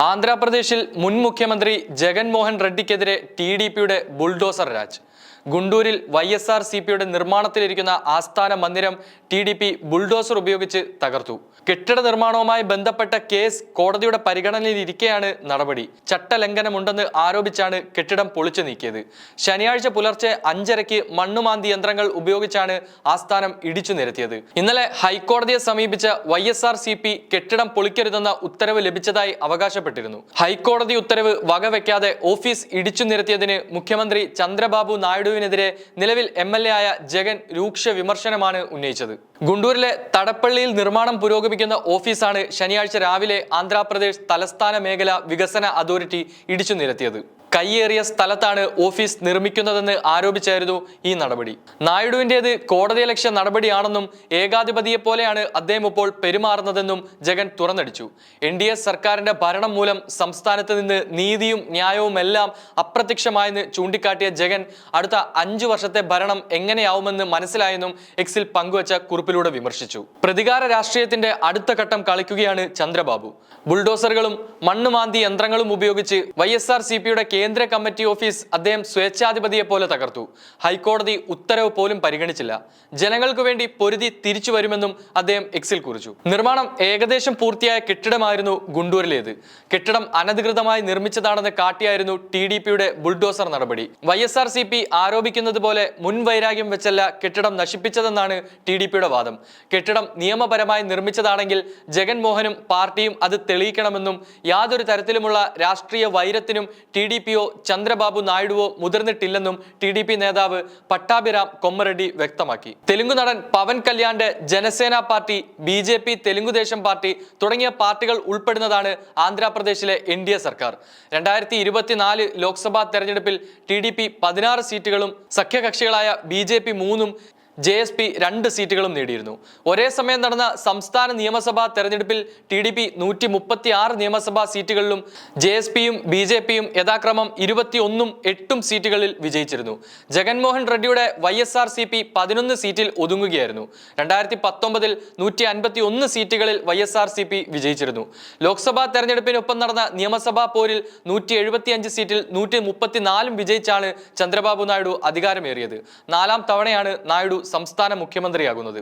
ആന്ധ്രാപ്രദേശിൽ മുൻ മുഖ്യമന്ത്രി ജഗൻമോഹൻ റെഡ്ഡിക്കെതിരെ ടി ഡി പിയുടെ ബുൾഡോസർ രാജ്. ഗുണ്ടൂരിൽ വൈ എസ് ആർ സി പിയുടെ നിർമ്മാണത്തിലിരിക്കുന്ന ആസ്ഥാന മന്ദിരം ടി ഡി പി ബുൾഡോസർ ഉപയോഗിച്ച് തകർത്തു. കെട്ടിട നിർമ്മാണവുമായി ബന്ധപ്പെട്ട കേസ് കോടതിയുടെ പരിഗണനയിലിരിക്കെയാണ് നടപടി. ചട്ടലംഘനമുണ്ടെന്ന് ആരോപിച്ചാണ് കെട്ടിടം പൊളിച്ചു നീക്കിയത്. ശനിയാഴ്ച പുലർച്ചെ അഞ്ചരയ്ക്ക് മണ്ണുമാന്തി യന്ത്രങ്ങൾ ഉപയോഗിച്ചാണ് ആസ്ഥാനം ഇടിച്ചു നിരത്തിയത്. ഇന്നലെ ഹൈക്കോടതിയെ സമീപിച്ച Y S R C P കെട്ടിടം പൊളിക്കരുതെന്ന ഉത്തരവ് ലഭിച്ചതായി അവകാശപ്പെട്ടിരുന്നു. ഹൈക്കോടതി ഉത്തരവ് വകവെക്കാതെ ഓഫീസ് ഇടിച്ചു നിരത്തിയതിന് മുഖ്യമന്ത്രി ചന്ദ്രബാബു നായിഡുവിനെതിരെ നിലവിൽ എം എൽ എ ആയ ജഗൻ രൂക്ഷ വിമർശനമാണ് ഉന്നയിച്ചത്. ഗുണ്ടൂരിലെ തടപ്പള്ളിയിൽ നിർമ്മാണം പുരോഗമിക്കുന്ന ഓഫീസാണ് ശനിയാഴ്ച രാവിലെ ആന്ധ്രാപ്രദേശ് തലസ്ഥാന മേഖല വികസന അതോറിറ്റി ഇടിച്ചു നിരത്തിയത്. കയ്യേറിയ സ്ഥലത്താണ് ഓഫീസ് നിർമ്മിക്കുന്നതെന്ന് ആരോപിച്ചായിരുന്നു ഈ നടപടി. നായിഡുവിന്റേത് കോടതിയലക്ഷ്യ നടപടിയാണെന്നും ഏകാധിപതിയെ പോലെയാണ് അദ്ദേഹം ഇപ്പോൾ പെരുമാറുന്നതെന്നും ജഗൻ തുറന്നടിച്ചു. എൻ ഡി എ സർക്കാരിന്റെ ഭരണം മൂലം സംസ്ഥാനത്ത് നിന്ന് നീതിയും ന്യായവും എല്ലാം അപ്രത്യക്ഷമായെന്ന് ചൂണ്ടിക്കാട്ടിയ ജഗൻ അടുത്ത അഞ്ചു വർഷത്തെ ഭരണം എങ്ങനെയാവുമെന്ന് മനസ്സിലായെന്നും എക്സിൽ പങ്കുവച്ച കുറിപ്പിലൂടെ വിമർശിച്ചു. പ്രതികാര രാഷ്ട്രീയത്തിന്റെ അടുത്ത ഘട്ടം കളിക്കുകയാണ് ചന്ദ്രബാബു. ബുൾഡോസറുകളും മണ്ണുമാന്തി യന്ത്രങ്ങളും ഉപയോഗിച്ച് വൈ എസ് ആർ സി പിയുടെ കമ്മിറ്റി ഓഫീസ് അദ്ദേഹം സ്വേച്ഛാധിപതിയെ പോലെ തകർത്തു. ഹൈക്കോടതി ഉത്തരവ് പോലും പരിഗണിച്ചില്ല. ജനങ്ങൾക്ക് വേണ്ടി പൊരുതി തിരിച്ചു വരുമെന്നും അദ്ദേഹം എക്സിൽ കുറിച്ചു. നിർമ്മാണം ഏകദേശം പൂർത്തിയായ കെട്ടിടമായിരുന്നു ഗുണ്ടൂരിലേത്. കെട്ടിടം അനധികൃതമായി നിർമ്മിച്ചതാണെന്ന് കാട്ടിയായിരുന്നു ടി ഡി പിയുടെ ബുൾഡോസർ നടപടി. Y S R C P ആരോപിക്കുന്നത് പോലെ മുൻ വൈരാഗ്യം വെച്ചല്ല കെട്ടിടം നശിപ്പിച്ചതെന്നാണ് ടി ഡി പിയുടെ വാദം. കെട്ടിടം നിയമപരമായി നിർമ്മിച്ചതാണെങ്കിൽ ജഗൻമോഹനും പാർട്ടിയും അത് തെളിയിക്കണമെന്നും യാതൊരു തരത്തിലുമുള്ള രാഷ്ട്രീയ വൈരത്തിനും ടി ഡി പിയോ ചന്ദ്രബാബു നായിഡുവോ മുതിർന്നിട്ടില്ലെന്നും ടി ഡി പി നേതാവ് പട്ടാഭിരാം കൊമ്മറെഡ്ഡി വ്യക്തമാക്കി. തെലുങ്കു നടൻ Pawan കല്യാണിന്റെ Janasena party B J P Telugu Desam party തുടങ്ങിയ പാർട്ടികൾ ഉൾപ്പെടുന്നതാണ് ആന്ധ്രാപ്രദേശിലെ എൻ ഡി എ സർക്കാർ. രണ്ടായിരത്തി ഇരുപത്തിനാല് ലോക്സഭാ തെരഞ്ഞെടുപ്പിൽ ടി ഡി പി പതിനാറ് സീറ്റുകളും സഖ്യകക്ഷികളായ ബി ജെ പി മൂന്നും ജെ എസ് പി രണ്ട് സീറ്റുകളും നേടിയിരുന്നു. ഒരേ സമയം നടന്ന സംസ്ഥാന നിയമസഭാ തെരഞ്ഞെടുപ്പിൽ ടി ഡി പി നൂറ്റി മുപ്പത്തി ആറ് നിയമസഭാ സീറ്റുകളിലും ജെ എസ് പിയും ബി ജെ പിയും യഥാക്രമം ഇരുപത്തിയൊന്നും എട്ടും സീറ്റുകളിൽ വിജയിച്ചിരുന്നു. Jaganmohan റെഡ്ഡിയുടെ Y S R C P പതിനൊന്ന് സീറ്റിൽ ഒതുങ്ങുകയായിരുന്നു. രണ്ടായിരത്തി പത്തൊമ്പതിൽ നൂറ്റി അൻപത്തി ഒന്ന് സീറ്റുകളിൽ Y S R C P വിജയിച്ചിരുന്നു. ലോക്സഭാ തെരഞ്ഞെടുപ്പിനൊപ്പം നടന്ന നിയമസഭാ പോരിൽ നൂറ്റി എഴുപത്തി അഞ്ച് സീറ്റിൽ നൂറ്റി മുപ്പത്തിനാലും വിജയിച്ചാണ് ചന്ദ്രബാബു നായിഡു അധികാരമേറിയത്. നാലാം തവണയാണ് നായിഡു സംസ്ഥാന മുഖ്യമന്ത്രിയാകുന്നത്.